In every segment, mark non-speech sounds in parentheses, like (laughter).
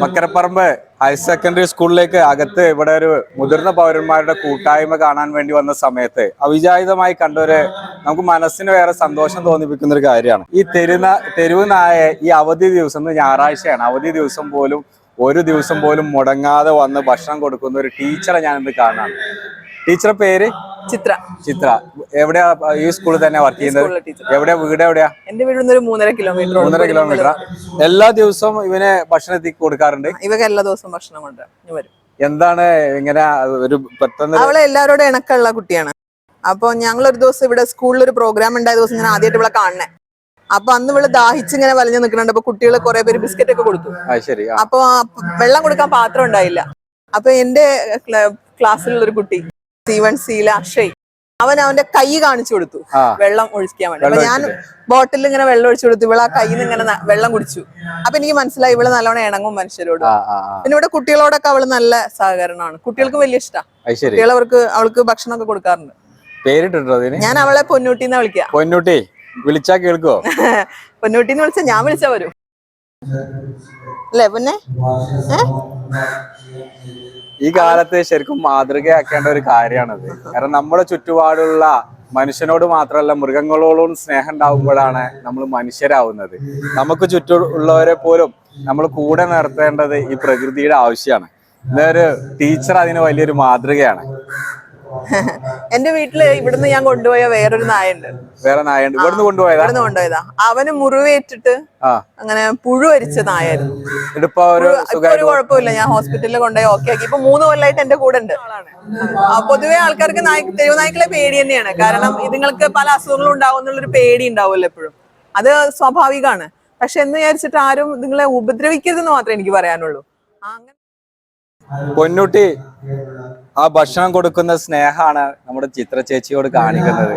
Makkaraparamba higher secondary സ്കൂളിലേക്ക് അകത്ത് ഇവിടെ ഒരു മുതിർന്ന പൗരന്മാരുടെ കൂട്ടായ്മ കാണാൻ വേണ്ടി വന്ന സമയത്ത് അവിചാരിതമായി കണ്ടൊരു നമുക്ക് മനസ്സിന് വേറെ സന്തോഷം തോന്നിപ്പിക്കുന്ന ഒരു കാര്യമാണ്. ഈ തെരുന്ന തെരുവ് നായ ഈ അവധി ദിവസം ഞായറാഴ്ചയാണ്. അവധി ദിവസം പോലും ഒരു ദിവസം പോലും മുടങ്ങാതെ വന്ന് ഭക്ഷണം കൊടുക്കുന്ന ഒരു ടീച്ചറെ ഞാൻ ഇന്ന് കാണാണ്. ടീച്ചറെ പേര്? ചിത്ര. ചിത്ര. എവിടെയാ ഈ സ്കൂളിൽ തന്നെ വർക്ക് ചെയ്യുന്നത്? എവിടെയാ വീട് എവിടെയാ? എന്റെ വീട് ഒരു മൂന്നര കിലോമീറ്റർ മൂന്നര കിലോമീറ്റർ എല്ലാ ദിവസവും ഇവനെ ഭക്ഷണം എത്തി കൊടുക്കാറുണ്ട്? ഇവക്ക് എല്ലാ ദിവസവും ഭക്ഷണം കൊണ്ട് വരും. എന്താണ് ഇങ്ങനെ ഒരു പെട്ടെന്ന് അവളെ എല്ലാവരോടും ഇണക്കമുള്ള കുട്ടിയാണ്. അപ്പൊ ഞങ്ങൾ ഒരു ദിവസം ഇവിടെ സ്കൂളിൽ ഒരു പ്രോഗ്രാം ഉണ്ടായ ദിവസം ഞാൻ ആദ്യമായിട്ട് ഇവിടെ കാണണേ. അപ്പൊ അന്ന് ഇവൾ ദാഹിച്ച് ഇങ്ങനെ വലഞ്ഞു നിൽക്കുന്നുണ്ട്. അപ്പൊ കുട്ടികൾ കുറെ പേര് ബിസ്ക്കറ്റ് ഒക്കെ കൊടുത്തു. അപ്പൊ വെള്ളം കൊടുക്കാൻ പാത്രം ഉണ്ടായില്ല. അപ്പൊ എന്റെ ക്ലാസ്സിലുള്ള ഒരു കുട്ടി സി വൺ സിയിലെ അക്ഷയ്. അവൻ അവന്റെ കൈ കാണിച്ചു കൊടുത്തു. വെള്ളം ഒഴിക്കാൻ വേണ്ടി. അപ്പൊ ഞാൻ ബോട്ടിൽ ഇങ്ങനെ വെള്ളം ഒഴിച്ചു കൊടുത്തു. ഇവൾ ആ കയ്യിൽ നിന്ന് ഇങ്ങനെ വെള്ളം കുടിച്ചു. അപ്പൊ എനിക്ക് മനസ്സിലായി ഇവൾ നല്ലോണം ഇണങ്ങും മനുഷ്യരോട്. പിന്നെ ഇവിടെ കുട്ടികളോടൊക്കെ അവൾ നല്ല സഹകരണമാണ്. കുട്ടികൾക്ക് വലിയ ഇഷ്ടമാണ് കുട്ടികൾ അവർക്ക് അവൾക്ക് ഭക്ഷണമൊക്കെ കൊടുക്കാറുണ്ട്. പേരിട്ടുണ്ടോ ഞാൻ അവളെ പൊന്നൂട്ടി പൊന്നൂട്ടിന്ന് വിളിക്കാം. പൊന്നൂട്ടി വിളിച്ചാ കേൾക്കോ? (laughs) പൊന്നൂട്ടിന്ന് വിളിച്ചാ ഞാൻ വിളിച്ചാ വരും. അല്ലേ പിന്നെ? ഏ? ഈ കാലത്ത് ശരിക്കും മാതൃകയാക്കേണ്ട ഒരു കാര്യമാണത്. കാരണം നമ്മുടെ ചുറ്റുപാടുള്ള മനുഷ്യനോട് മാത്രമല്ല മൃഗങ്ങളോടും സ്നേഹം ഉണ്ടാവുമ്പോഴാണ് നമ്മൾ മനുഷ്യരാവുന്നത്. നമുക്ക് ചുറ്റുമുള്ളവരെ പോലും നമ്മൾ കൂടെ നിർത്തേണ്ടത് ഈ പ്രകൃതിയുടെ ആവശ്യമാണ്. ഇതൊരു ടീച്ചർ അതിന് വലിയൊരു മാതൃകയാണ്. (laughs) എന്റെ വീട്ടിൽ ഇവിടുന്ന് ഞാൻ കൊണ്ടുപോയ വേറൊരു നായുണ്ട് വേറെ നായുണ്ട് ഇവിടുന്ന് കൊണ്ടുപോയതാ? ഇവിടുന്ന് കൊണ്ടുപോയതാ. അവന് മുറിവേറ്റിട്ട് അങ്ങനെ പുഴു അരിച്ച നായായിരുന്നു. ഒരു കുഴപ്പമില്ല. ഞാൻ ഹോസ്പിറ്റലിൽ കൊണ്ടുപോയി ഓക്കെ ആക്കി. ഇപ്പൊ മൂന്ന് കൊല്ലമായിട്ട് എന്റെ കൂടെ ഉണ്ട്. പൊതുവെ ആൾക്കാർക്ക് നായ തെരുവ് നായ്ക്കളെ പേടി തന്നെയാണ്. കാരണം ഇതുങ്ങൾക്ക് പല അസുഖങ്ങളും ഉണ്ടാവും എന്നുള്ളൊരു പേടി ഉണ്ടാവുമല്ലോ എപ്പോഴും. അത് സ്വാഭാവികമാണ്. പക്ഷെ എന്ന് വിചാരിച്ചിട്ട് ആരും നിങ്ങളെ ഉപദ്രവിക്കരുതെന്ന് മാത്രമേ എനിക്ക് പറയാനുള്ളൂ. അങ്ങനെ പൊന്നൂട്ടി. ആ ഭക്ഷണം കൊടുക്കുന്ന സ്നേഹമാണ് നമ്മുടെ ചിത്ര ചേച്ചിയോട് കാണിക്കുന്നത്.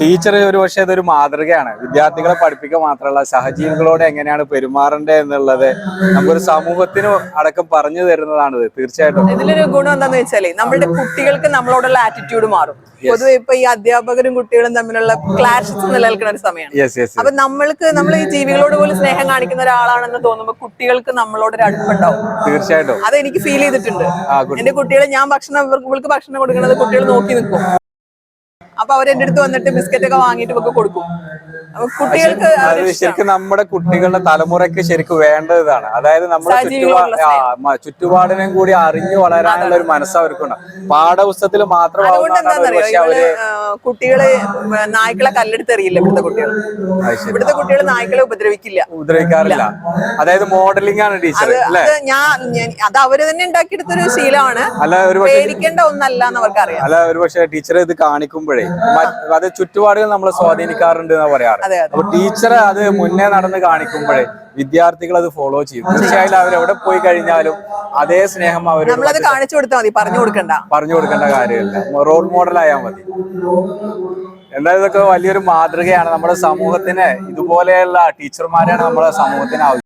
ടീച്ചർ ഒരു പക്ഷെ ഇതൊരു മാതൃകയാണ്. വിദ്യാർത്ഥികളെ പഠിപ്പിക്കുക മാത്രമല്ല സഹജീവികളോട് എങ്ങനെയാണ് പെരുമാറേണ്ടത് എന്നുള്ളത് നമുക്കൊരു സമൂഹത്തിന് അടക്കം പറഞ്ഞു തരുന്നതാണ് തീർച്ചയായിട്ടും. ഇതിലൊരു ഗുണം എന്താണെന്ന് വെച്ചാൽ നമ്മുടെ കുട്ടികൾക്ക് നമ്മളോടുള്ള ആറ്റിറ്റ്യൂഡ് മാറും. പൊതുവെ ഇപ്പൊ ഈ അധ്യാപകരും കുട്ടികളും തമ്മിലുള്ള ക്ലാഷസ് നിലനിൽക്കുന്ന ഒരു സമയമാണ്. അപ്പൊ നമ്മൾക്ക് നമ്മൾ ഈ ജീവികളോട് പോലും സ്നേഹം കാണിക്കുന്ന ഒരാളാണെന്ന് തോന്നുമ്പോൾ കുട്ടികൾക്ക് നമ്മളോട് ഒരു അടുപ്പുണ്ടാവും. തീർച്ചയായിട്ടും. അത് എനിക്ക് ഫീൽ ചെയ്തിട്ടുണ്ട് എന്റെ കുട്ടികളെ ഞാൻ ഭക്ഷണം ഇവർക്ക് ഇവൾക്ക് ഭക്ഷണം കൊടുക്കുന്നത് കുട്ടികൾ നോക്കി നിൽക്കും. അപ്പൊ അവർ എന്റെ അടുത്ത് വന്നിട്ട് ബിസ്ക്കറ്റ് ഒക്കെ വാങ്ങിയിട്ട് ഇവർക്ക് കൊടുക്കും. കുട്ടികൾക്ക് അത് ശരിക്കും നമ്മുടെ കുട്ടികളുടെ തലമുറയ്ക്ക് ശരിക്കും വേണ്ടത് ഇതാണ്. അതായത് നമ്മുടെ ചുറ്റുപാ സഹജീവികളോടുള്ള ആ, മ- ചുറ്റുപാടിനെയും കൂടി അറിഞ്ഞു വളരാനുള്ള ഒരു മനസ്സ് അവർക്കുണ്ട്. പാഠപുസ്തകത്തിൽ മാത്രം കുട്ടികളെ നായ്ക്കളെ കല്ലെടുത്തെറിയില്ല ഇവിടുത്തെ കുട്ടികൾ ഇവിടുത്തെ കുട്ടികൾ നായ്ക്കളെ ഉപദ്രവിക്കില്ല. ഉപദ്രവിക്കാറില്ല. അതായത് മോഡലിംഗ് ആണ് ടീച്ചർ ഞാൻ അത് അവർ തന്നെ ഉണ്ടാക്കിയെടുത്തൊരു ശീലമാണ്. പേടിക്കേണ്ട ഒന്നല്ല എന്ന് അവർക്കറിയാം. അല്ല ഒരു പക്ഷേ ടീച്ചർ ഇത് കാണിക്കുമ്പോഴേ അത് ചുറ്റുപാടുകൾ നമ്മൾ സ്വാധീനിക്കാറുണ്ട് എന്നാ പറയാറ്? അപ്പൊ ടീച്ചർ അത് മുന്നേ നടന്ന് കാണിക്കുമ്പോഴേ വിദ്യാർത്ഥികൾ അത് ഫോളോ ചെയ്യും. തീർച്ചയായും അവർ എവിടെ പോയി കഴിഞ്ഞാലും അതേ സ്നേഹം അവർ നമ്മളത് കാണിച്ചു കൊടുത്താൽ മതി പറഞ്ഞു കൊടുക്കണ്ട. പറഞ്ഞു കൊടുക്കേണ്ട കാര്യമില്ല. റോൾ മോഡൽ ആയാൽ മതി. എന്തായാലും ഇതൊക്കെ വലിയൊരു മാതൃകയാണ്. നമ്മുടെ സമൂഹത്തിന് ഇതുപോലെയുള്ള ടീച്ചർമാരെയാണ് നമ്മുടെ സമൂഹത്തിന് ആവശ്യം.